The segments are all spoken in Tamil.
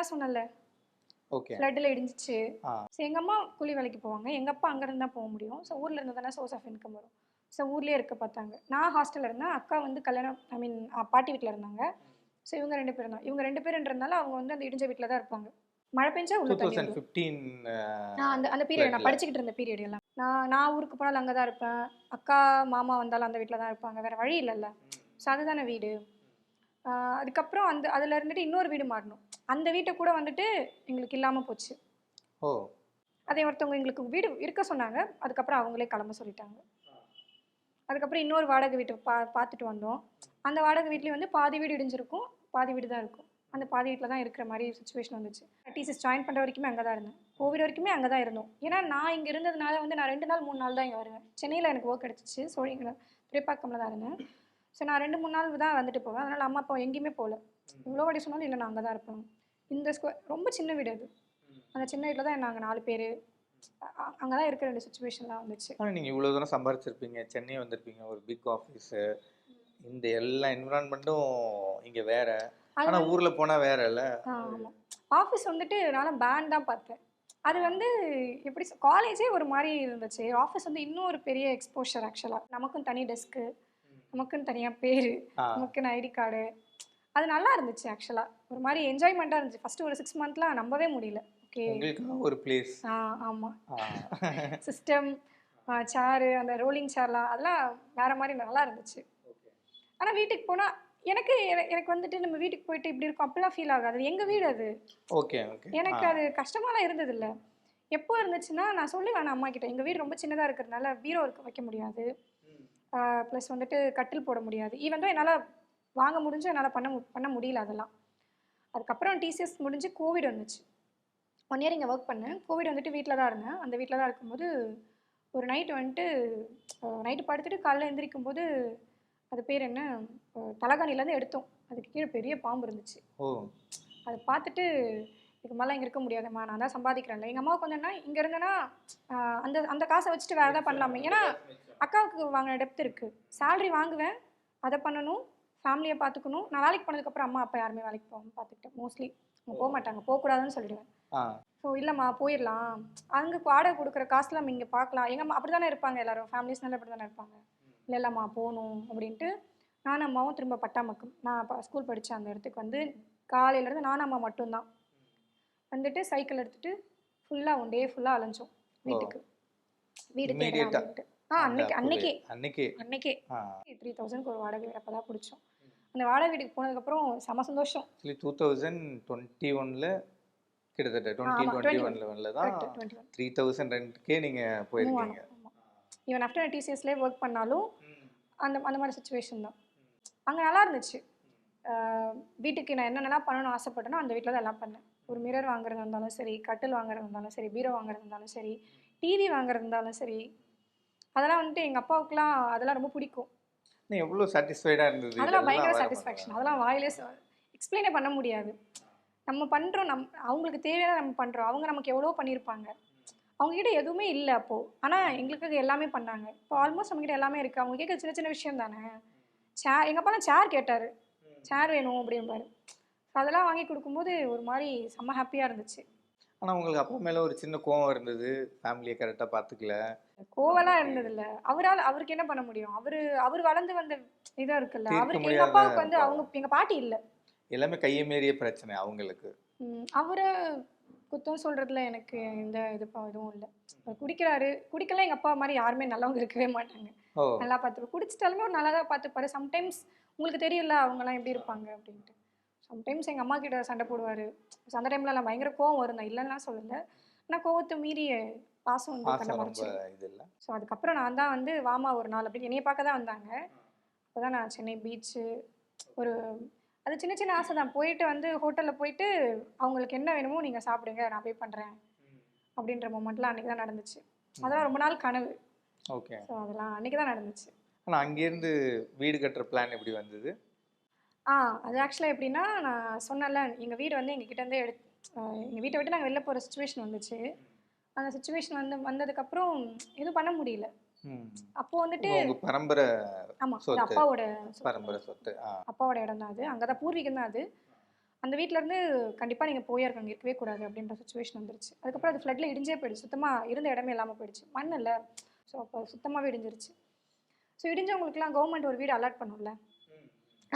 தான் சொன்னல ஓகே ஃப்ளட்டில் இடிஞ்சிச்சு. ஸோ எங்கள் அம்மா கூலி வேலைக்கு போவாங்க. எங்கள் அப்பா அங்கேருந்து தான் போக முடியும். ஸோ ஊரில் இருந்து தானே சோர்ஸ் ஆஃப் இன்கம் வரும். ஸோ ஊர்லேயே இருக்க பார்த்தாங்க. நான் ஹாஸ்டலில் இருந்தேன். அக்கா வந்து கல்யாணம் ஐ மீன் பாட்டி வீட்டில் இருந்தாங்க. ஸோ இவங்க ரெண்டு பேரும் தான். இவங்க ரெண்டு பேருன்றதுனால அவங்க வந்து அந்த இடிஞ்ச வீட்டில் தான் இருப்பாங்க. மழை பெஞ்சா உள்ள நான் அந்த அந்த பீரியட் நான். படிச்சுக்கிட்டு இருந்த பீரியட் எல்லாம். நான் நான் ஊருக்கு போனாலும் அங்கே தான் இருப்பேன். அக்கா மாமா வந்தாலும் அந்த வீட்டில் தான் இருப்பாங்க. வேற வழி இல்லைல்ல. ஸோ அதுதானே வீடு. அதுக்கப்புறம் அந்த அதில் இருந்துட்டு இன்னொரு வீடு மாறணும். அந்த வீட்டை கூட வந்துட்டு எங்களுக்கு இல்லாமல் போச்சு. ஓ. அதே ஒருத்தவங்க எங்களுக்கு வீடு இருக்க சொன்னாங்க. அதுக்கப்புறம் அவங்களே கிளம்ப சொல்லிட்டாங்க. அதுக்கப்புறம் இன்னொரு வாடகை வீட்டை பா பார்த்துட்டு வந்தோம். அந்த வாடகை வீட்லேயும் வந்து பாதி வீடு இடிஞ்சிருக்கும் பாதி வீடு தான் இருக்கும். அந்த பாதி வீட்டில் தான் இருக்கிற மாதிரி சுச்சுவேஷன் வந்துச்சு. டிசிஸ் ஜாயின் பண்ணுற வரைக்குமே அங்கே தான் இருந்தேன். கோவிட் வரைக்குமே அங்கே தான் இருந்தோம். ஏன்னா நான் இங்கே இருந்ததுனால வந்து நான் ரெண்டு நாள் மூணு நாள் தான் இங்கே வருவேன். சென்னையில் எனக்கு ஒர்க் கிடச்சிச்சு. சோழிங்கிற பிரிப்பாக்கமில் தான் இருந்தேன். ஸோ நான் ரெண்டு மூணு நாள் தான் வந்துட்டு போவேன். அதனால் அம்மா அப்பா எங்கேயுமே போகல. இவ்வளோ வாட்டி சொன்னாலும் இல்லை நான் அங்கே தான் இருப்பேன். இந்த ஸ்கொ ரொம்ப சின்ன வீடு அது. அந்த சின்ன வீட்டில் தான் நாங்கள் நாலு பேர். அங்கே தான் இருக்கிற ரெண்டு சுச்சுவேஷன்லாம் வந்துச்சு. ஆனால் நீங்கள் இவ்வளோ தூரம் சம்பாரிச்சிருப்பீங்க. சென்னை வந்திருப்பீங்க. ஒரு பிக் ஆஃபீஸு இந்த எல்லா என்விரான்மெண்ட்டும் இங்கே வேற. ஆனால் ஊரில் போனால் வேற இல்லை? ஆமாம் ஆஃபீஸ் வந்துட்டு நான் பேன் தான் பார்த்தேன். அது வந்து எப்படி காலேஜே ஒரு மாதிரி இருந்துச்சு. ஆஃபீஸ் வந்து இன்னும் ஒரு பெரிய எக்ஸ்போஷர் ஆக்சுவலாக நமக்கும் தனி டெஸ்க்கு நமக்குன்னு தனியாக பேர் நமக்குன்னு ஐடி கார்டு. அது நல்லா இருந்துச்சு ஆக்சுவலாக ஒரு மாதிரி என்ஜாய்மெண்ட்டாக இருந்துச்சு. ஃபஸ்ட்டு ஒரு சிக்ஸ் மந்த்லாம் நம்பவே முடியல. ஓகே ஒரு பிளேஸ் ஆ ஆமாம் சிஸ்டம் சேரு அந்த ரோலிங் சேர்லாம் அதெல்லாம் வேற மாதிரி நல்லா இருந்துச்சு. ஆனால் வீட்டுக்கு போனால் எனக்கு என- எனக்கு வந்துட்டு நம்ம வீட்டுக்கு போயிட்டு இப்படி இருக்கும் அப்படிலாம் ஃபீல் ஆகாது. எங்கள் வீடு அது? ஓகே எனக்கு அது கஷ்டமாலாம் இருந்ததில்ல. எப்போ இருந்துச்சுன்னா நான் சொல்லுவேன் அம்மா கிட்ட எங்கள் வீடு ரொம்ப சின்னதாக இருக்கிறதுனால பீரோ இருக்க வைக்க முடியாது. ப்ளஸ் வந்துட்டு கட்டில் போட முடியாது. ஈவன் தான் என்னால் வாங்க முடிஞ்சு என்னால் பண்ண மு- பண்ண முடியல அதெல்லாம். அதுக்கப்புறம் டிசிஎஸ் முடிஞ்சு கோவிட் வந்துச்சு. ஒன் இயர் இங்கே ஒர்க் பண்ணேன். கோவிட் வந்துட்டு வீட்டில் தான் இருந்தேன். அந்த வீட்டில் தான் இருக்கும்போது ஒரு நைட் வந்துட்டு நைட்டு படுத்துட்டு காலைல எந்திரிக்கும் போது அது பேர் என்ன? தலகாணிலேருந்து எடுத்தோம். அதுக்கு கீழே பெரிய பாம்பு இருந்துச்சு. அதை பார்த்துட்டு இதுக்கு மேலே இங்கே இருக்க முடியாதும்மா. நான் தான் சம்பாதிக்கிறேன்ல. எங்கள் அம்மாவுக்கு வந்தேன்னா இங்கே இருந்தேன்னா அந்த அந்த காசை வச்சுட்டு வேறு எதாவது பண்ணலாமே. ஏன்னா அக்காவுக்கு வாங்கின டெப்த் இருக்குது salary வாங்குவேன் அதை பண்ணணும் ஃபேமிலியை பார்த்துக்கணும் நான் வேலைக்கு போனதுக்கப்புறம் அம்மா அப்பா யாருமே வேலைக்கு போகாமல் பார்த்துக்கிட்டேன் மோஸ்ட்லி அவங்க போக மாட்டாங்க. போகக்கூடாதுன்னு சொல்லிடுவேன். ஸோ இல்லைம்மா போயிடலாம். அங்கே வாடகை கொடுக்குற காசுல நம்ம இங்கே பார்க்கலாம் எங்கள் அம்மா அப்படி தானே இருப்பாங்க எல்லாரும்? ஃபேமிலிஸ்னால அப்படி தானே இருப்பாங்க. இல்லை இல்லைம்மா போகணும் அப்படின்ட்டு நானும் அம்மாவும் திரும்ப பட்டாமக்கம். நான் ஸ்கூல் படித்த அந்த இடத்துக்கு வந்து காலையிலேருந்து நானும் அம்மா மட்டும்தான். வந்துட்டு சைக்கிள் எடுத்துட்டு ஃபுல்லாக ஒன் டே ஃபுல்லாக அலைஞ்சோம் வீட்டுக்கு. வீடு? அப்படின்ட்டு. ஆ அன்னைக்கு அன்னைக்கே. அன்னைக்கு. அன்னைக்கே. த்ரீ தௌசண்ட்க்கு ஒரு வாடகை வீடு அப்போ தான் பிடிச்சோம். அந்த வாடகை வீட்டுக்கு போனதுக்கப்புறம் செம சந்தோஷம். டூ தௌசண்ட் டுவெண்ட்டி ஒனில் கிட்டத்தட்ட டுவெண்ட்டி டுவெண்ட்டி 21 ஒனில் தான் த்ரீ தௌசண்ட் ரெண்டுக்கே நீங்கள் போயிருக்கீங்க. ஈவன் ஆஃப்டர் டிசிஎஸ்லேயே ஒர்க் பண்ணாலும் அந்த அந்த மாதிரி சுச்சுவேஷன் தான். அங்கே நல்லா இருந்துச்சு. வீட்டுக்கு நான் என்னென்னலாம் பண்ணணும்னு ஆசைப்பட்டேனோ அந்த வீட்டில் தான் எல்லாம் பண்ணேன். ஒரு மிரர் வாங்குறதா இருந்தாலும் சரி கட்டில் வாங்குறதா இருந்தாலும் சரி பீரோ வாங்குறதா இருந்தாலும் சரி டிவி வாங்குறதா இருந்தாலும் சரி அதெல்லாம் வந்துட்டு எங்கள் அப்பாவுக்குலாம் அதெல்லாம் ரொம்ப பிடிக்கும். எவ்வளோ சாட்டிஸ்ஃபைடாக இருந்தது? அதெல்லாம் பயங்கர சாட்டிஸ்ஃபேக்ஷன் அதெல்லாம் வாயிலே எக்ஸ்பிளைனே பண்ண முடியாது. நம்ம பண்ணுறோம் நம் அவங்களுக்கு தேவையான நம்ம பண்ணுறோம் அவங்க நமக்கு எவ்வளோ பண்ணியிருப்பாங்க. அவங்ககிட்ட எதுவுமே இல்லை அப்போது ஆனால் எங்களுக்கு அது எல்லாமே பண்ணாங்க. இப்போ ஆல்மோஸ்ட் நம்மகிட்ட எல்லாமே இருக்குது அவங்க கேட்குற சின்ன சின்ன விஷயம் தானே. சேர் எங்கள் அப்பா சேர் கேட்டார். சேர் வேணும் அப்படிம்பாரு. அதெல்லாம் வாங்கி கொடுக்கும்போது ஒரு மாதிரி செம்ம ஹாப்பியாக இருந்துச்சு. ஆனால் உங்களுக்கு அப்பா மேலே ஒரு சின்ன கோவம் இருந்தது? ஃபேமிலியை கரெக்டாக பார்த்துக்கல கோவலாம் இருந்ததில்ல. அவரால் அவருக்கு என்ன பண்ண முடியும்? அவர் அவர் வளர்ந்து வந்த இதாக இருக்குல்ல அவருக்கு எங்கள் அப்பாவுக்கு வந்து. அவங்க எங்கள் பாட்டி இல்லை. எல்லாமே கையை மீறிய பிரச்சனை அவங்களுக்கு. அவரை குத்தம் சொல்றதுல எனக்கு எந்த இது இதுவும் இல்லை. குடிக்கிறாரு. குடிக்கலாம் எங்கள் அப்பா மாதிரி யாருமே நல்லவங்க இருக்கவே மாட்டாங்க. நல்லா பார்த்து குடிச்சிட்டாலுமே ஒரு நல்லா தான் பார்த்துப்பாரு சம்டைம்ஸ் உங்களுக்கு தெரியல அவங்கலாம் எப்படி இருப்பாங்க அப்படின்ட்டு. சம்டைம்ஸ் எங்கள் அம்மா கிட்ட சண்டை போடுவார். அந்த டைம்லலாம் பயங்கர கோவம் வரும். நான் இல்லைன்னா சொல்லலை. ஆனால் கோவத்தை மீறி பாசம் வந்து இது இல்லை. ஸோ அதுக்கப்புறம் நான் தான் வந்து வாமா ஒரு நாள் அப்படின்னு என்னைய பார்க்க தான் வந்தாங்க. அப்போ தான் நான் சென்னை பீச்சு ஒரு அது சின்ன சின்ன ஆசை தான். போயிட்டு வந்து ஹோட்டலில் போயிட்டு அவங்களுக்கு என்ன வேணுமோ நீங்கள் சாப்பிடுங்க நான் பே பண்ணுறேன் அப்படின்ற மூமெண்ட்லாம் அன்றைக்கி தான் நடந்துச்சு. அதெல்லாம் ரொம்ப நாள் கனவு. ஓகே. ஸோ அதெல்லாம் அன்றைக்கி தான் நடந்துச்சு. ஆனால் அங்கேருந்து வீடு கட்டுற பிளான் எப்படி வந்தது? ஆ அது ஆக்சுவலாக எப்படின்னா நான் சொன்னேன்ல எங்கள் வீடு வந்து எங்கள் கிட்டேருந்தே எடு எங்கள் வீட்டை விட்டு நாங்கள் வெளில போகிற சுச்சுவேஷன் வந்துச்சு. அந்த சுச்சுவேஷன் வந்து வந்ததுக்கப்புறம் எதுவும் பண்ண முடியல. ம். அப்போது வந்துட்டு பரம்பரை ஆமாம் சொத்து. அப்பாவோட சொத்து. பரம்பரை சொத்து அப்பாவோட இடம் தான் அது. அங்கே தான் பூர்வீகம் தான் அது. அந்த வீட்டிலேருந்து கண்டிப்பாக நீங்கள் போயே இருக்காங்க இருக்கவே கூடாது அப்படின்ற சுச்சுவேஷன் வந்துருச்சு. அதுக்கப்புறம் அது ஃப்ளட்டில் இடிஞ்சே போயிடுச்சு. சுத்தமாக இருந்த இடமே இல்லாமல் போயிடுச்சு. மண் இல்லை ஸோ அப்போ சுத்தமாகவே இடிஞ்சிருச்சு. ஸோ இடிஞ்சவங்களுக்குலாம் கவர்மெண்ட் ஒரு வீடு அலாட் பண்ணும்ல.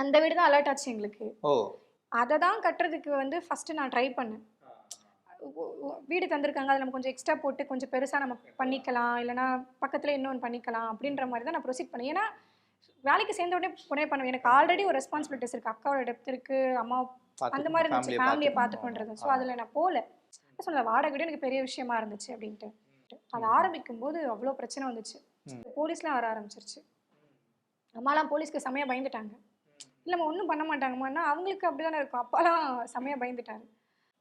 அந்த வீடு தான் அலர்ட் ஆச்சு எங்களுக்கு. அதை தான் கட்டுறதுக்கு வந்து ஃபஸ்ட்டு நான் ட்ரை பண்ணேன். வீடு தந்திருக்காங்க. அதில் நம்ம கொஞ்சம் எக்ஸ்ட்ரா போட்டு கொஞ்சம் பெருசாக நம்ம பண்ணிக்கலாம். இல்லைனா பக்கத்தில் இன்னொன்று பண்ணிக்கலாம் அப்படின்ற மாதிரி தான் நான் ப்ரொசீட் பண்ணேன். ஏன்னா வேலைக்கு சேர்ந்த உடனே உடனே பண்ணுவேன். எனக்கு ஆல்ரெடி ஒரு ரெஸ்பான்சிபிலிட்டிஸ் இருக்குது அக்காவோட டெப்த் இருக்குது அம்மா அந்த மாதிரி இருந்துச்சு. ஃபேமிலியை பார்த்துக்கணுன்றது. ஸோ அதில் நான் போகல. சொல்ல வாடகை வீடு எனக்கு பெரிய விஷயமா இருந்துச்சு அப்படின்ட்டு. அது ஆரம்பிக்கும் போது அவ்வளோ பிரச்சனை வந்துச்சு. போலீஸ்லாம் வர ஆரம்பிச்சிருச்சு. அம்மாலாம் போலீஸ்க்கு செமையாக பயந்துட்டாங்க. இல்லைம்மா ஒன்றும் பண்ண மாட்டாங்கம்மான்னா அவங்களுக்கு அப்படி தானே இருக்கும். அப்பாலாம் செமையாக பயந்துட்டாரு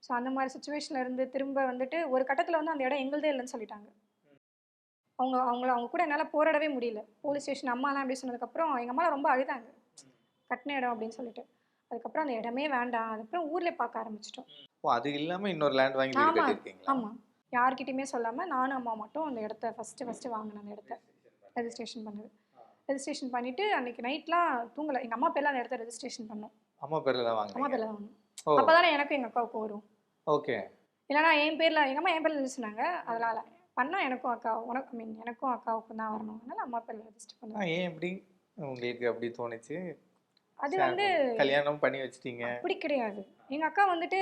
ஸோ அந்த மாதிரி சுச்சுவேஷனில் இருந்து திரும்ப வந்துட்டு ஒரு கட்டத்தில் வந்து அந்த இடம் எங்களுதே இல்லைன்னு சொல்லிட்டாங்க. அவங்க அவங்கள அவங்க கூட என்னால் போராடவே முடியல. போலீஸ் ஸ்டேஷன் அம்மாலாம் அப்படி சொன்னதுக்கப்புறம் எங்கள் அம்மாலாம் ரொம்ப அழுதாங்க. கட்டின இடம் அப்படின்னு சொல்லிட்டு. அதுக்கப்புறம் அந்த இடமே வேண்டாம். அதுக்கப்புறம் ஊரில் பார்க்க ஆரம்பிச்சிட்டோம். ஓ அது இல்லாம இன்னொரு லேண்ட் வாங்கி வீடு ஆமா. கட்டியிருக்கீங்களா? ஆமாம் யார்கிட்டயுமே சொல்லாமல் நானும் அம்மா மட்டும் அந்த இடத்த ஃபஸ்ட்டு ஃபஸ்ட்டு வாங்கினேன் அந்த இடத்த. ரெஜிஸ்ட்ரேஷன் பண்ணது. ரெஜிஸ்ட்ரேஷன் பண்ணிவிட்டு அன்றைக்கி நைட்லாம் தூங்கலை. எங்கள் அம்மா பேரில் அந்த இடத்த ரெஜிஸ்ட்ரேஷன் பண்ணோம். அம்மா பேர்ல தான் அம்மா வாங்குறீங்க பேரில் தான் வாங்கணும் ஓ. அப்போ தானே எனக்கும் எங்கள் அக்காவுக்கும் வரும். ஓகே. இல்லைனா என் பேரில் எங்கள் அம்மா என் பேரில் எழுதினாங்க அதனால் பண்ணால் எனக்கும் அக்கா உனக்கு ஐ மீன் எனக்கும் அக்காவுக்கும் தான் வரணும். அதனால அம்மா பேரில் ரெஜிஸ்டர் பண்ணுவேன் ஏன் எப்படி உங்களுக்கு அப்படி தோணுச்சு? அது வந்து கல்யாணம் பண்ணி வச்சிட்டீங்க. அப்படி கிடையாது. எங்கள் அக்கா வந்துட்டு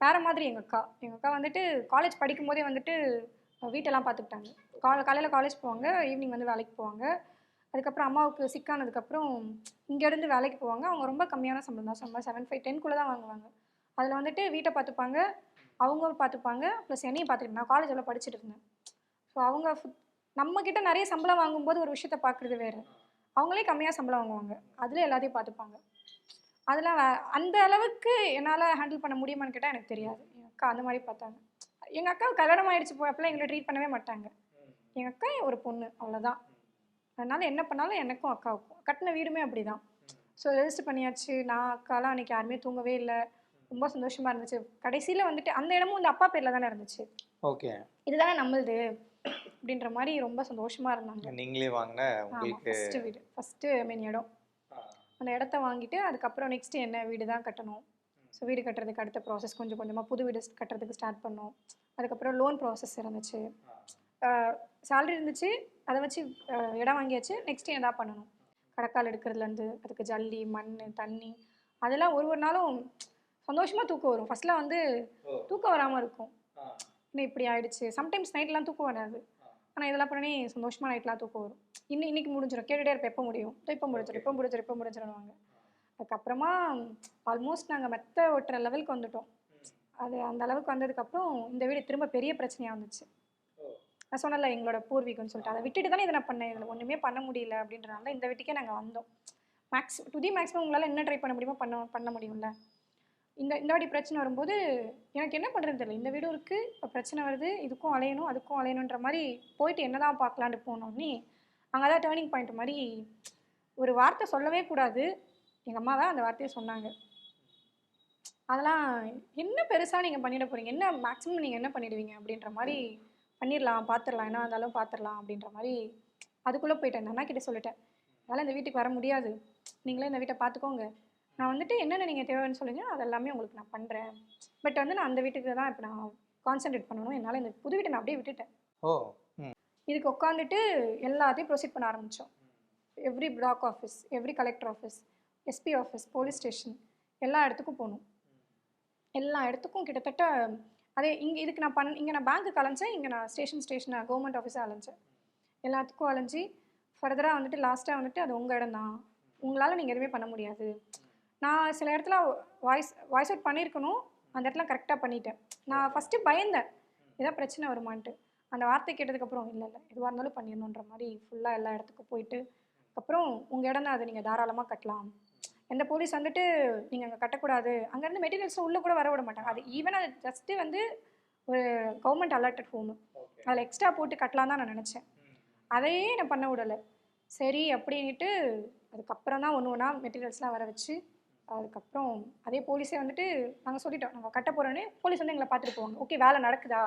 வேற மாதிரி எங்கள் அக்கா. எங்கள் அக்கா வந்துட்டு காலேஜ் படிக்கும் போதே வந்துட்டு வீட்டெல்லாம் பார்த்துக்கிட்டாங்க. கால காலையில் காலேஜ் போவாங்க ஈவினிங் வந்து வேலைக்கு போவாங்க. அதுக்கப்புறம் அம்மாவுக்கு சிக்கானதுக்கப்புறம் இங்கேருந்து வேலைக்கு போவாங்க. அவங்க ரொம்ப கம்மியான சம்பளம் தான். சம்பளம் செவன் ஃபைவ் டென்குள்ளே தான் வாங்குவாங்க. அதில் வந்துட்டு வீட்டை பார்த்துப்பாங்க அவங்க பார்த்துப்பாங்க ப்ளஸ் என்னையும் பார்த்துக்கிட்டு நான் காலேஜில் படிச்சுட்டு இருந்தேன். ஸோ அவங்க ஃபுட் நம்மக்கிட்ட நிறைய சம்பளம் வாங்கும்போது ஒரு விஷயத்த பார்க்குறது வேறு. அவங்களே கம்மியாக சம்பளம் வாங்குவாங்க. அதில் எல்லாத்தையும் பார்த்துப்பாங்க அதெல்லாம் அந்த அளவுக்கு என்னால் ஹேண்டில் பண்ண முடியுமான்னு கேட்டால் எனக்கு தெரியாது. எங்கள் அக்கா அந்த மாதிரி பார்த்தாங்க. எங்கள் அக்கா கல்யாணம் ஆயிடுச்சு போய் அப்போலாம் எங்களை ட்ரீட் பண்ணவே மாட்டாங்க. எங்கள் அக்கா ஒரு பொண்ணு அவ்வளோதான் அதனால் என்ன பண்ணாலும் எனக்கும் அக்காவுக்கும். கட்டின வீடுமே அப்படி தான் ஸோ ரெஜிஸ்டர் பண்ணியாச்சு. நான் அக்காலாம் அன்றைக்கி யாருமே தூங்கவே இல்லை. ரொம்ப சந்தோஷமாக இருந்துச்சு. கடைசியில் வந்துட்டு அந்த இடமும் வந்து அப்பா பேரில் தானே இருந்துச்சு. ஓகே. இதுதானே நம்மளுது அப்படின்ற மாதிரி ரொம்ப சந்தோஷமாக இருந்தாங்க. நீங்களே வாங்கின ஃபஸ்ட்டு வீடு. ஃபஸ்ட்டு ஐ மீன் இடம் அந்த இடத்த வாங்கிட்டு அதுக்கப்புறம் நெக்ஸ்ட் என்ன வீடு தான் கட்டணும். ஸோ வீடு கட்டுறதுக்கு அடுத்த ப்ராசஸ் கொஞ்சம் கொஞ்சமாக புது வீடு கட்டுறதுக்கு ஸ்டார்ட் பண்ணோம். அதுக்கப்புறம் லோன் ப்ராசஸ் இருந்துச்சு. சேலரி இருந்துச்சு. அதை வச்சு இடம் வாங்கியாச்சு நெக்ஸ்ட் என்ன பண்ணணும். கடக்கால் எடுக்கிறதுலேருந்து அதுக்கு ஜல்லி மண் தண்ணி அதெல்லாம் ஒரு ஒரு நாளும் சந்தோஷமாக தூக்கம் வரும். ஃபஸ்ட்லாம் வந்து தூக்கம் வராமல் இருக்கும். இன்னும் இப்படி ஆயிடுச்சு. சம்டைம்ஸ் நைட்லாம் தூக்கம் வராது. ஆனால் இதெல்லாம் பண்ணி சந்தோஷமாக நைட்லாம் தூக்கம் வரும். இன்னும் இன்னைக்கு முடிஞ்சிடும் கேட்டுகிட்டே இருப்பேன். எப்போ முடியும்? இப்போ முடிஞ்சிடும் இப்போ முடிஞ்சிடும் இப்போ முடிஞ்சிடுவாங்க அதுக்கப்புறமா ஆல்மோஸ்ட் நாங்கள் மெத்த ஓட்டுற லெவலுக்கு வந்துட்டோம். அது அந்த அளவுக்கு வந்ததுக்கப்புறம் இந்த வீடு திரும்ப பெரிய பிரச்சனையாக வந்துச்சு. நான் சொன்னல எங்களோட பூர்வீகம்னு சொல்லிட்டு. அதை விட்டுட்டு தானே இதை நான் பண்ணேன். இதில் ஒன்றுமே பண்ண முடியல அப்படின்றனால இந்த வீட்டுக்கே நாங்கள் வந்தோம். மேக்ஸ் டு தி மேக்ஸிமம் உங்களால் என்ன ட்ரை பண்ண முடியுமோ பண்ண பண்ண முடியும்ல. இந்த இந்த வாட்டி பிரச்சனை வரும்போது எனக்கு என்ன பண்ணுறது தெரியல. இந்த வீடும் இருக்குது இப்போ பிரச்சனை வருது இதுக்கும் அலையணும் அதுக்கும் அலையணுன்ற மாதிரி போயிட்டு என்ன தான் பார்க்கலான்ட்டு போனோன்னே அங்கே தான் டேர்னிங் பாயிண்ட் மாதிரி ஒரு வார்த்தை சொல்லவே கூடாது. எங்கள் அம்மா தான் அந்த வார்த்தையை சொன்னாங்க. அதெல்லாம் என்ன பெருசாக நீங்கள் பண்ணிட போகிறீங்க என்ன மேக்ஸிமம் நீங்கள் என்ன பண்ணிடுவீங்க அப்படின்ற மாதிரி பண்ணிடலாம் பார்த்துடலாம் என்ன இருந்தாலும் பார்த்துடலாம் அப்படின்ற மாதிரி அதுக்குள்ளே போயிட்டேன். அந்த அண்ணா கிட்ட சொல்லிட்டேன். அதனால் இந்த வீட்டுக்கு வர முடியாது. நீங்களே இந்த வீட்டை பார்த்துக்கோங்க நான் வந்துட்டு என்னென்ன நீங்கள் தேவைன்னு சொல்லுங்க. அது எல்லாமே உங்களுக்கு நான் பண்ணுறேன் பட் வந்து நான் அந்த வீட்டுக்கு தான் இப்போ நான் கான்சென்ட்ரேட் பண்ணணும். என்னால் இந்த புது வீட்டை நான் அப்படியே விட்டுட்டேன். ஓ இதுக்கு உட்காந்துட்டு எல்லாத்தையும் ப்ரொசீட் பண்ண ஆரம்பித்தோம் every block office every collector office SP office police station எல்லா இடத்துக்கும் போகணும் எல்லா இடத்துக்கும் கிட்டத்தட்ட அதே இங்கே இதுக்கு நான் பண் இங்கே நான் பேங்க்குக்கு அலைஞ்சேன் இங்கே நான் ஸ்டேஷன் ஸ்டேஷன் கவர்மெண்ட் ஆஃபீஸாக அலைஞ்சேன். எல்லாத்துக்கும் அலைஞ்சி ஃபர்தராக வந்துட்டு லாஸ்ட்டாக வந்துட்டு அது உங்கள் இடம் தான். உங்களால் நீங்கள் எதுவுமே பண்ண முடியாது. நான் சில இடத்துல வாய்ஸ் வாய்ஸ் அவுட் பண்ணியிருக்கணும் அந்த இடத்துல கரெக்டாக பண்ணிட்டேன். நான் ஃபஸ்ட்டு பயந்தேன் ஏதாவது பிரச்சனை வருமான்ட்டு. அந்த வார்த்தை கேட்டதுக்கப்புறம் இல்லை இல்லை எதுவாக இருந்தாலும் பண்ணிடணுன்ற மாதிரி ஃபுல்லாக எல்லா இடத்துக்கும் போயிட்டு அப்புறம் உங்கள் இடம் தான் அதை நீங்கள் தாராளமாக கட்டலாம். எந்த போலீஸ் வந்துட்டு நீங்கள் அங்கே கட்டக்கூடாது. அங்கேருந்து மெட்டீரியல்ஸ் உள்ளே கூட வர விட மாட்டாங்க. அது ஈவன் அது ஜஸ்ட்டு வந்து ஒரு கவர்மெண்ட் அலர்ட்டட் ஹோமு அதில் எக்ஸ்ட்ரா போட்டு கட்டலாம் தான் நான் நினச்சேன். அதையே நான் பண்ண விடலை. சரி அப்படின்ட்டு அதுக்கப்புறம் தான் ஒன்று ஒன்றா மெட்டீரியல்ஸ்லாம் வர வச்சு அதுக்கப்புறம் அதே போலீஸே வந்துட்டு நாங்கள் சொல்லிட்டோம். நாங்கள் கட்ட போகிறோன்னே போலீஸ் வந்து எங்களை பார்த்துட்டு போவாங்க. ஓகே வேலை நடக்குதா?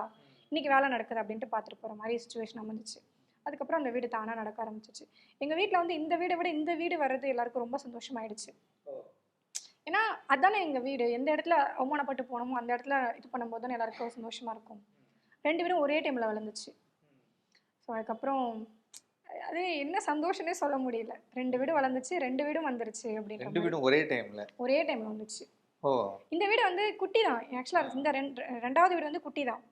இன்றைக்கி வேலை நடக்குது? அப்படின்ட்டு பார்த்துட்டு போகிற மாதிரி சுச்சுவேஷன் அமைஞ்சிச்சு. அதுக்கப்புறம் அந்த வீடு தானாக நடக்க ஆரம்பிச்சிச்சு. எங்கள் வீட்டில் வந்து இந்த வீடை விட இந்த வீடு வர்றது எல்லாருக்கும் ரொம்ப சந்தோஷமாயிடுச்சு. ஏன்னா அதானே எங்கள் வீடு. எந்த இடத்துல அவமானப்பட்டு போனோமோ அந்த இடத்துல இது பண்ணும்போது தானே எல்லாருக்கும் சந்தோஷமாக இருக்கும். ரெண்டு பேரும் ஒரே டைமில் வளர்ந்துச்சு ஸோ அதுக்கப்புறம் அது என்ன சந்தோஷம்னே சொல்ல முடியல. ரெண்டு வீடும் வளர்ந்துச்சு ரெண்டு வீடும் வந்துருச்சு அப்படின்ற ரெண்டு. வீடும் ஒரே டைம்ல ஒரே டைமில் வந்துச்சு. இந்த வீடு வந்து குட்டி தான். ஆக்சுவலாக இந்த ரெண்டு ரெண்டாவது வீடு வந்து குட்டி தான்.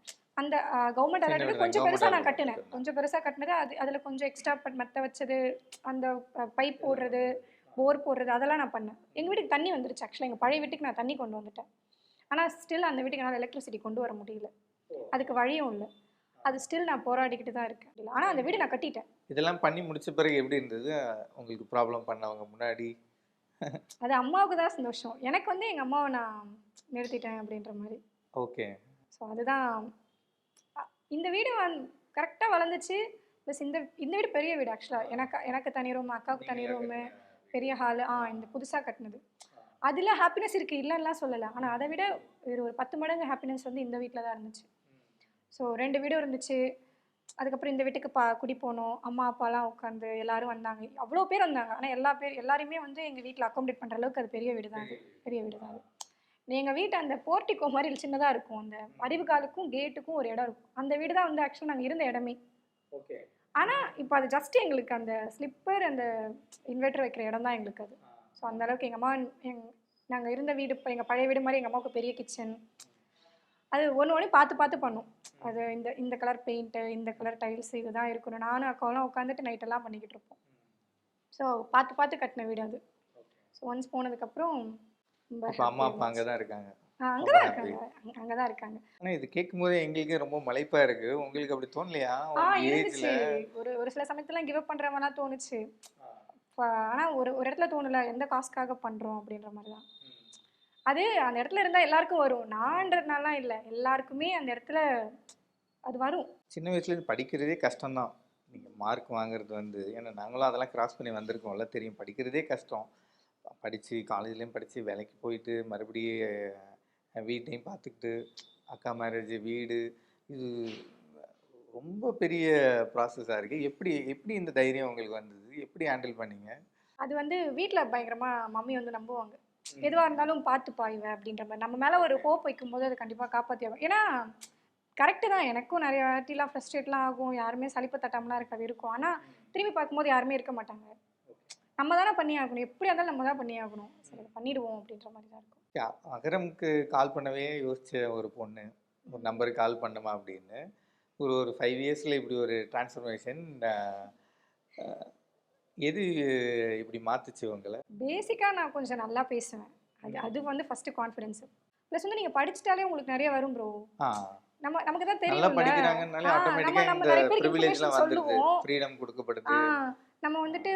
அந்த கவர்மெண்ட் அலாட் கொஞ்சம் பெருசாக நான் கட்டினேன். கொஞ்சம் பெருசாக கட்டினது அது அதில் கொஞ்சம் எக்ஸ்ட்ரா மற்ற வச்சது அந்த பைப் போடுறது போர் போடுறது அதெல்லாம் நான் பண்ணேன். எங்கள் வீட்டுக்கு தண்ணி வந்துருச்சு ஆக்சுவலாக எங்கள் பழைய வீட்டுக்கு நான் தண்ணி கொண்டு வந்துட்டேன். ஆனால் ஸ்டில் அந்த வீட்டுக்கு என்னால் எலக்ட்ரிசிட்டி கொண்டு வர முடியல. அதுக்கு வழியும் இல்லை. அது ஸ்டில் நான் போராடிக்கிட்டு தான் இருக்கேன். ஆனால் அந்த வீடு நான் கட்டிட்டேன். இதெல்லாம் பண்ணி முடிச்ச பிறகு எப்படி இருந்தது? உங்களுக்கு ப்ராப்ளம் பண்ணவங்க முன்னாடி? அது அம்மாவுக்கு தான் சந்தோஷம். எனக்கு வந்து எங்கள் அம்மாவை நான் நிறுத்திட்டேன் அப்படின்ற மாதிரி. ஓகே. ஸோ அதுதான். இந்த வீடு வந் கரெக்டாக வளர்ந்துச்சு. ப்ளஸ் இந்த இந்த வீடு பெரிய வீடு ஆக்சுவலாக எனக்கு எனக்கு தனி ரூம் அக்காவுக்கு தனி ரூமு பெரிய ஹாலு ஆ இந்த புதுசாக கட்டினது. அதில் ஹாப்பினஸ் இருக்குது இல்லைன்னா சொல்லலை. ஆனால் அதை விட ஒரு ஒரு பத்து மடங்கு ஹாப்பினஸ் வந்து இந்த வீட்டில் தான் இருந்துச்சு. ஸோ ரெண்டு வீடும் இருந்துச்சு. அதுக்கப்புறம் இந்த வீட்டுக்கு பா குடி போனோம். அம்மா அப்பாலாம் உட்காந்து எல்லாரும் வந்தாங்க. அவ்வளோ பேர் வந்தாங்க. ஆனால் எல்லா பேர் எல்லாரையுமே வந்து எங்கள் வீட்டில் அக்காமடேட் பண்ணுற அளவுக்கு அது பெரிய வீடு தான் அது. பெரிய வீடு. தான் அது. எங்கள் வீட்டு அந்த போர்ட்டிக்கோ மாதிரி சின்னதாக இருக்கும். அந்த அறிவுகாலுக்கும் கேட்டுக்கும் ஒரு இடம் இருக்கும். அந்த வீடு தான் வந்து ஆக்சுவலாக நாங்கள் இருந்த இடமே. ஓகே. ஆனால் இப்போ அது ஜஸ்ட் எங்களுக்கு அந்த ஸ்லிப்பர் அந்த இன்வெர்டர் வைக்கிற இடம் தான் எங்களுக்கு அது. ஸோ அந்த அளவுக்கு எங்கள் அம்மா எங் நாங்கள் இருந்த வீடு இப்போ எங்கள் பழைய வீடு மாதிரி எங்கள் அம்மாவுக்கு பெரிய கிச்சன் அது ஒன்று ஒன்று பார்த்து பார்த்து பண்ணோம். அது இந்த இந்த கலர் பெயிண்ட்டு இந்த கலர் டைல்ஸ் இதுதான் இருக்கணும். நானும் அக்காவெல்லாம் உட்காந்துட்டு நைட்டெல்லாம் பண்ணிக்கிட்டு இருப்போம். ஸோ பார்த்து பார்த்து கட்டின வீடு அது. ஸோ ஒன்ஸ் போனதுக்கப்புறம் அம்மா அப்பா அங்கே தான் இருக்காங்க. அங்கே தான் happy. இருக்காங்க. அங்கே தான் இருக்காங்க. ஆனால் இது கேட்கும்போது எங்களுக்கு ரொம்ப மலைப்பா இருக்கு. உங்களுக்கு அப்படி தோணலையா? இருந்துச்சு. ஒரு ஒரு சில சமயத்துல கிவ் அப் பண்ற மாதிரிலாம் தோணுச்சு ஆனா ஒரு ஒரு இடத்துல தோணல. எந்த காசுக்காக பண்றோம் அப்படின்ற மாதிரி தான் அது அந்த இடத்துல இருந்தா எல்லாருக்கும் வரும். நான்றதுனாலாம் இல்லை. எல்லாருக்குமே அந்த இடத்துல அது வரும். சின்ன வயசுல படிக்கிறதே கஷ்டம்தான். நீங்கள் மார்க் வாங்குறது வந்து ஏன்னா நாங்களும் அதெல்லாம் கிராஸ் பண்ணி வந்திருக்கோம்ல. தெரியும். படிக்கிறதே கஷ்டம். படித்து காலேஜ்லேயும் படித்து வேலைக்கு போயிட்டு மறுபடியும் வீட்டையும் பார்த்துக்கிட்டு அக்கா மேரேஜ் வீடு இது ரொம்ப பெரிய ப்ராசஸாக இருக்குது எப்படி எப்படி இந்த தைரியம் உங்களுக்கு வந்தது? எப்படி ஹேண்டில் பண்ணீங்க? அது வந்து வீட்ல பயங்கரமா மம்மி வந்து நம்புவாங்க. எதுவா இருந்தாலும் பார்த்துப்பா இவ அப்படின்ற மாதிரி. நம்ம மேல ஒரு ஹோப் வைக்கும்போது அது கண்டிப்பா காப்பாத்தி ஆகும் ஏன்னா கரெக்டு தான். எனக்கும் நிறைய வாட்டிலாம் ஃப்ரஸ்ட்ரேட்லாம் ஆகும். யாருமே சலிப்பு தட்டாமலாம் இருக்காது இருக்கும் ஆனா திரும்பி பார்க்கும்போது யாருமே இருக்க மாட்டாங்க. நம்ம தானே பண்ணி ஆகணும் எப்படி இருந்தாலும் நம்ம தான் பண்ணி ஆகணும் சரி பண்ணிடுவோம் அப்படின்ற மாதிரி தான் இருக்கும். அகரம்க்கு கால் பண்ணவே யோசிச்ச ஒரு பொண்ணு. ஒரு நம்பருக்கு கால் பண்ணுமா அப்படின்னு. ஒரு ஒரு ஃபைவ் இயர்ஸில் இப்படி ஒரு டிரான்ஸ்ஃபர்மேஷன் எது இப்படி மாத்துச்சு உங்களை? பேசிக்காக நான் கொஞ்சம் நல்லா பேசுவேன். அது அது வந்து ஃபஸ்ட்டு கான்ஃபிடென்ஸ் ப்ளஸ் வந்து நீங்கள் படிச்சிட்டாலே உங்களுக்கு நிறைய வரும் ப்ரோ நம்ம நமக்கு தான் தெரியும் நம்ம இந்த நிறைய பேருக்கு சொல்லுவோம். ஃப்ரீடம் கொடுக்கப்படுது. நம்ம வந்துட்டு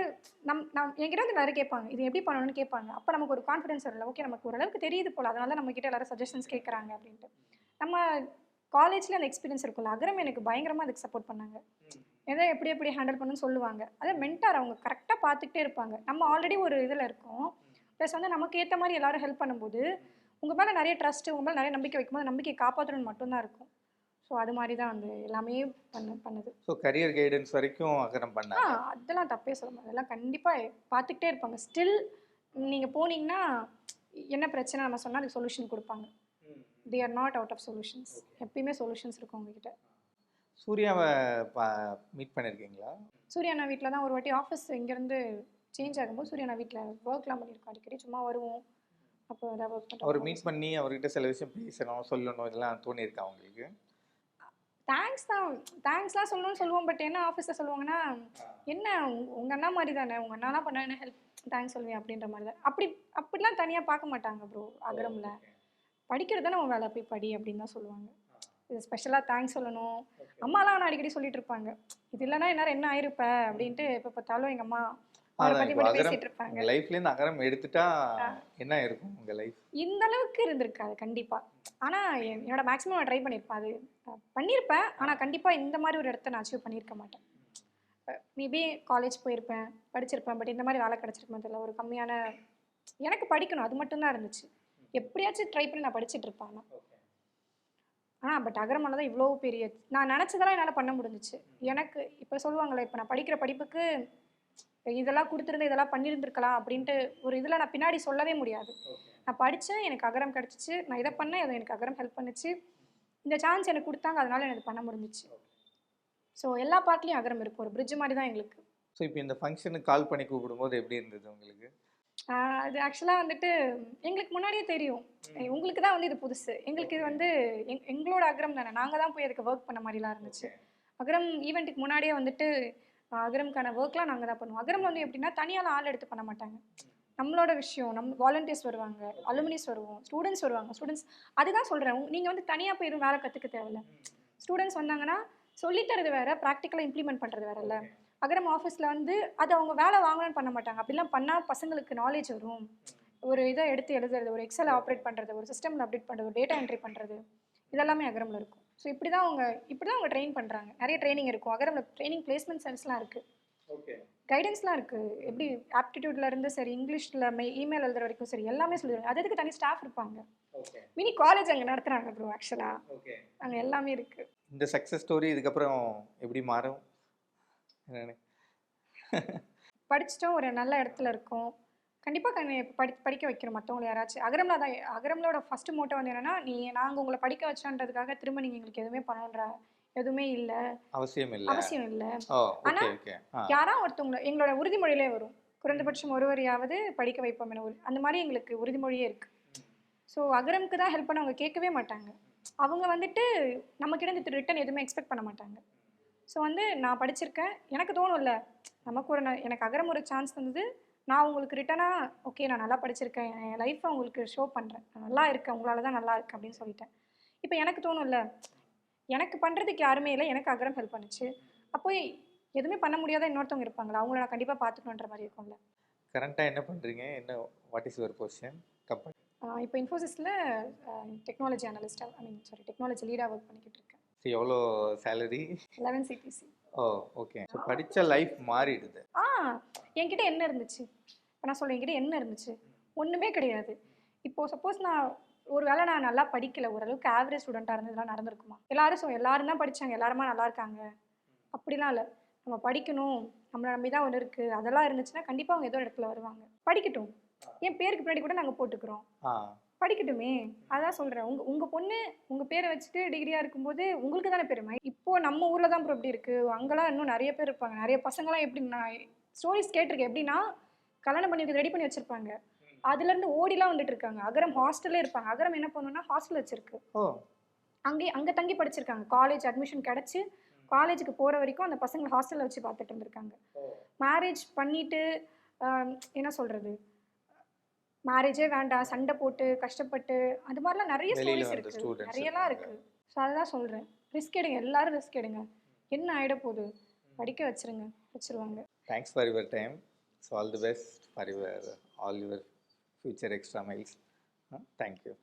நம் நம் என்கிட்ட வந்து நிறைய கேட்பாங்க. இது எப்படி பண்ணணும்னு கேட்பாங்க. அப்போ நமக்கு ஒரு கான்ஃபிடன்ஸ் வரல. ஓகே நமக்கு ஓரளவுக்கு தெரியுது போல. அதனால தான் நம்ம கிட்ட எல்லாரும் சஜஷன்ஸ் கேட்குறாங்க அப்படின்ட்டு. நம்ம காலேஜ்ல அந்த எக்ஸ்பீரியன்ஸ் இருக்கும்ல. அகரம் எனக்கு பயங்கரமாக அதுக்கு சப்போர்ட் பண்ணாங்க. எதை எப்படி எப்படி ஹேண்டில் பண்ணணும்னு சொல்லுவாங்க. அதே மென்டார் அவங்க கரெக்டாக பார்த்துக்கிட்டே இருப்பாங்க. நம்ம ஆல்ரெடி ஒரு இதில் இருக்கோம். ப்ளஸ் வந்து நமக்கு ஏற்ற மாதிரி எல்லாரும் ஹெல்ப் பண்ணும்போது உங்கள் மேலே நிறைய ட்ரஸ்ட் உங்கள் மேலே நிறைய நம்பிக்கை வைக்கும்போது நம்பிக்கையை காப்பாற்றணும்னு மட்டும்தான் இருக்கும். ஸோ அது மாதிரி தான் வந்து எல்லாமே பண்ண பண்ணுது. ஸோ கரியர் கைடன்ஸ் வரைக்கும் அகரம் ஆ பண்ணாங்க அதெல்லாம் தப்பே சொல்ல முடியாது. அதெல்லாம் கண்டிப்பாக பார்த்துக்கிட்டே இருப்பாங்க. ஸ்டில் நீங்கள் போனீங்கன்னா என்ன பிரச்சனை நம்ம சொன்னால் அதுக்கு சொல்யூஷன் கொடுப்பாங்க. They are not out of solutions எப்பயுமே சொல்யூஷன்ஸ் இருக்கும் உங்ககிட்ட. சூர்யாவை மீட் பண்ணியிருக்கீங்களா சூர்யாண்ணா வீட்டில் தான் ஒரு வாட்டி ஆஃபீஸ் இங்கேருந்து சேஞ்ச் ஆகும்போது சூர்யாண்ணா வீட்டில் ஒர்க்லாம் பண்ணியிருக்கோம் அடிக்கடி. சும்மா வருவோம். அப்போ ஏதாவது ஒர்க் அவர் மீட் பண்ணி அவர்கிட்ட சில விஷயம் பேசணும் சொல்லணும் இதெல்லாம் தோணியிருக்கா உங்களுக்கு? தேங்க்ஸ் தான். தேங்க்ஸ்லாம் சொல்லணும்னு சொல்லுவோம் பட் என்ன ஆஃபீஸில் சொல்லுவாங்கன்னா என்ன உங்க- உங்க அண்ணா மாதிரி தானே உங்கள் அண்ணாலாம் பண்ண என்ன ஹெல்ப் தேங்க்ஸ் சொல்லுவேன் அப்படின்ற மாதிரி தான். அப்படி அப்படிலாம் தனியாக பார்க்க மாட்டாங்க ப்ரோ அகரமில் படிக்கிறது தானே உன் வேலை போய் படி அப்படின்னு தான் சொல்லுவாங்க. இது ஸ்பெஷலாக தேங்க்ஸ் சொல்லணும். அம்மாலாம் நான் அடிக்கடி சொல்லிட்டு இருப்பாங்க. இது இல்லைன்னா என்னாரும் என்ன ஆயிருப்ப? அப்படின்ட்டு எப்போ பார்த்தாலும் எங்கள் அம்மா இப்போ மட்டும் அகரம் எடுத்துட்டா என்ன இருக்கும் உங்கள் லைஃப் இந்த அளவுக்கு இருந்திருக்காது கண்டிப்பாக ஆனால் என்னோட மேக்ஸிமம் நான் ட்ரை பண்ணியிருப்பேன் அது ஆனால் கண்டிப்பாக இந்த மாதிரி ஒரு இடத்த நான் அச்சீவ் பண்ணியிருக்க மாட்டேன். மேபி காலேஜ் போயிருப்பேன் படிச்சிருப்பேன். பட் இந்த மாதிரி வேலை தெரியல. ஒரு கம்மியான எனக்கு படிக்கணும். அது மட்டும்தான் இருந்துச்சு. எப்படியாச்சும் ட்ரை பண்ணி நான் படிச்சிட்டு இருப்பேன் ஆனால் ஆனால் பட் அகரமால தான் இவ்வளோ பெரிய நான் நினச்சதெல்லாம் என்னால் பண்ண முடிஞ்சிச்சு. எனக்கு இப்போ சொல்லுவாங்களே இப்போ நான் படிக்கிற படிப்புக்கு இதெல்லாம் கொடுத்துருந்து இதெல்லாம் பண்ணியிருந்திருக்கலாம் அப்படின்ட்டு ஒரு இதில் நான் பின்னாடி சொல்லவே முடியாது. நான் படித்தேன் எனக்கு அகரம் கிடச்சிச்சு. நான் இதை பண்ணேன் அது எனக்கு அகரம் ஹெல்ப் பண்ணுச்சு. இந்த சான்ஸ் எனக்கு கொடுத்தாங்க அதனால எனக்கு பண்ண முடிஞ்சிச்சு. ஸோ எல்லா பார்ட்லேயும் அகரம் இருக்கும். ஒரு பிரிட்ஜ் மாதிரி தான் எங்களுக்கு. ஸோ இப்போ இந்த ஃபங்க்ஷனுக்கு கால் பண்ணி கூப்பிடும்போது எப்படி இருந்தது உங்களுக்கு? அது ஆக்சுவலாக வந்துட்டு எங்களுக்கு முன்னாடியே தெரியும். உங்களுக்கு தான் வந்து இது புதுசு. எங்களுக்கு இது வந்து எங் எங்களோட அக்ரம் தானே. நாங்கள் தான் போய் அதுக்கு ஒர்க் பண்ண மாதிரிலாம் இருந்துச்சு. அக்ரம் ஈவெண்ட்டுக்கு முன்னாடியே வந்துட்டு அக்ரம்க்கான ஒர்க்லாம் நாங்கள் தான் பண்ணுவோம். அக்ரம் வந்து எப்படின்னா தனியாலாம் ஆள் எடுத்து பண்ண மாட்டாங்க. நம்மளோட விஷயம் நம்ம வாலண்டியர்ஸ் வருவாங்க அலுமினிஸ் வருவோம் ஸ்டூடெண்ட்ஸ் வருவாங்க. ஸ்டூடெண்ட்ஸ் அதுதான் சொல்கிறேன் நீங்கள் வந்து தனியாக போய் எதுவும் வேலை கற்றுக்க தேவையில்ல. ஸ்டூடெண்ட்ஸ் வந்தாங்கன்னா சொல்லித் தரது வேற ப்ராக்டிக்கலாக இம்ப்ளிமெண்ட் பண்ணுறது வேறல்ல. அகரம் ஆஃபீஸில் வந்து அது அவங்க வேலை வாங்கணும்னு பண்ண மாட்டாங்க. அப்படிலாம் பண்ணால் பசங்களுக்கு நாலேஜ் வரும். ஒரு இதை எடுத்து எழுதுறது ஒரு எக்ஸல் ஆப்ரேட் பண்ணுறது ஒரு சிஸ்டமில் அப்டேட் பண்ணுறது ஒரு டேட்டா என்ட்ரி பண்ணுறது இதெல்லாமே அகரமில் இருக்கும். ஸோ இப்படி தான் அவங்க இப்படி தான் அவங்க ட்ரெயின் பண்ணுறாங்க நிறைய ட்ரைனிங் இருக்கும். அகரமில் ட்ரைனிங் பிளேஸ்மெண்ட் சென்ஸ்லாம் இருக்குது ஓகே கைடன்ஸ்லாம் இருக்குது எப்படி இருந்து சரி இங்கிலீஷில் மெ இமெயில் எழுதுற வரைக்கும் சரி எல்லாமே சொல்லிடுவாங்க. அது அதுக்கு தனி ஸ்டாஃப் இருப்பாங்க? ஓகே மினி காலேஜ் அங்கே நடத்துகிறாங்க ப்ரோ ஆக்சுவலாக ஓகே அங்கே எல்லாமே இருக்குது இந்த சக்ஸஸ் ஸ்டோரி இதுக்கப்புறம் எப்படி மாறும்? படிச்சிட்டோம் ஒரு நல்ல இடத்துல இருக்கோம். கண்டிப்பாக படி படிக்க வைக்கணும் மற்றவங்களை யாராச்சும். அகரம்ல தான் அகரம்லோட ஃபர்ஸ்ட் மோட்டோ வந்து என்னன்னா நீ நாங்கள் உங்களை படிக்க வச்சோன்றதுக்காக திரும்ப நீங்கள் எங்களுக்கு எதுவுமே பண்ணணுன்ற எதுவுமே இல்லை. அவசியம் இல்லை. அவசியம் இல்லை. ஆனா, யாரா ஒருத்தவங்க எங்களோட உறுதிமொழியிலே வரும். குறைந்தபட்சம் ஒருவரையாவது படிக்க வைப்போம் என ஒரு அந்த மாதிரி எங்களுக்கு உறுதிமொழியே இருக்கு. ஸோ அகரம்க்கு தான் ஹெல்ப் பண்ண அவங்க கேட்கவே மாட்டாங்க. அவங்க வந்துட்டு நம்மக்கிட்ட இருந்து ரிட்டன் எதுவுமே எக்ஸ்பெக்ட் பண்ண மாட்டாங்க. ஸோ வந்து நான் படிச்சிருக்கேன். எனக்கு தோணும்ல. நமக்கு ஒரு எனக்கு அகரம் ஒரு சான்ஸ் தந்தது. நான் உங்களுக்கு ரிட்டனாக ஓகே நான் நல்லா படிச்சிருக்கேன். என் லைஃப்பை உங்களுக்கு ஷோ பண்ணுறேன் நான் நல்லா இருக்கேன். உங்களால தான் நல்லா இருக்கேன் அப்படின்னு சொல்லிட்டேன். இப்போ எனக்கு தோணும்ல எனக்கு பண்ணுறதுக்கு யாருமே இல்லை. எனக்கு அகரம் ஹெல்ப் பண்ணுச்சு. அப்போ எதுவுமே பண்ண முடியாத இன்னொருத்தவங்க இருப்பாங்களா? அவங்கள நான் கண்டிப்பாக பார்த்துக்கணுன்ற மாதிரி இருக்கும்ல. கரண்ட்டாக என்ன பண்ணுறீங்க என்ன what is your position company இப்போ இன்ஃபோசிஸில் டெக்னாலஜி அனலிஸ்டாக ஐ மீன் சாரி டெக்னாலஜி லீடாக ஒர்க் பண்ணிக்கிட்டு இருக்கேன். எவ்வளோ salary eleven CTC oh okay so படித்த லைஃப் மாறிடுது. ஆ என்கிட்ட என்ன இருந்துச்சு? இப்போ நான் சொல்கிறேன் என்கிட்ட என்ன இருந்துச்சு? ஒன்றுமே கிடையாது. இப்போது சப்போஸ் நான் ஒரு வேளை நான் நல்லா படிக்கல ஓரளவுக்கு ஆவரேஜ் ஸ்டூடெண்ட்டாக இருந்ததுலாம் நடந்திருக்குமா? எல்லாரும் சொ எல்லாரும் தான் படித்தாங்க எல்லாருமா நல்லா இருக்காங்க. அப்படிலாம் இல்லை. நம்ம படிக்கணும் நம்மளை நம்பி தான் ஒன்று இருக்குது அதெல்லாம் இருந்துச்சுன்னா கண்டிப்பாக அவங்க ஏதோ இடத்துல வருவாங்க. படிக்கட்டும். என் பேருக்கு பின்னாடி கூட நாங்கள் போட்டுக்கிறோம். படிக்கட்டுமே. அதான் சொல்கிறேன் உங்கள் உங்கள் பொண்ணு உங்கள் பேரை வச்சுட்டு டிகிரியாக இருக்கும்போது உங்களுக்கு தானே பெருமை? இப்போது நம்ம ஊரில் தான் ப்ரோ இப்படி இருக்குது அங்கெல்லாம் இன்னும் நிறைய பேர் இருப்பாங்க. நிறைய பசங்களாம் எப்படி நான் ஸ்டோரிஸ் கேட்டிருக்கேன். எப்படின்னா கல்யாணம் பண்ணி ரெடி பண்ணி வச்சுருப்பாங்க. அதுலேருந்து ஓடிலாம் வந்துட்டு இருக்காங்க. அகரம் ஹாஸ்டல்லே இருப்பாங்க. அகரம் என்ன பண்ணுன்னா ஹாஸ்டல் வச்சிருக்கு. அங்கே அங்கே தங்கி படிச்சிருக்காங்க. காலேஜ் அட்மிஷன் கிடச்சி காலேஜுக்கு போகிற வரைக்கும் அந்த பசங்களை ஹாஸ்டலில் வச்சு பார்த்துட்டு இருந்திருக்காங்க. மேரேஜ் பண்ணிட்டு என்ன சொல்கிறது மேரேஜே வேண்டாம் சண்டை போட்டு கஷ்டப்பட்டு அது மாதிரிலாம் நிறைய ஸ்டோரிஸ் இருக்கு. நிறையலாம். இருக்கு. ஸோ அதுதான் சொல்கிறேன் ரிஸ்க் எடுங்க எல்லாரும் ரிஸ்க் எடுங்க. என்ன ஆகிட போகுது? படிக்க வச்சிருங்க வச்சிருவாங்க. Thanks for your time so all the best for your all your future extra miles thank you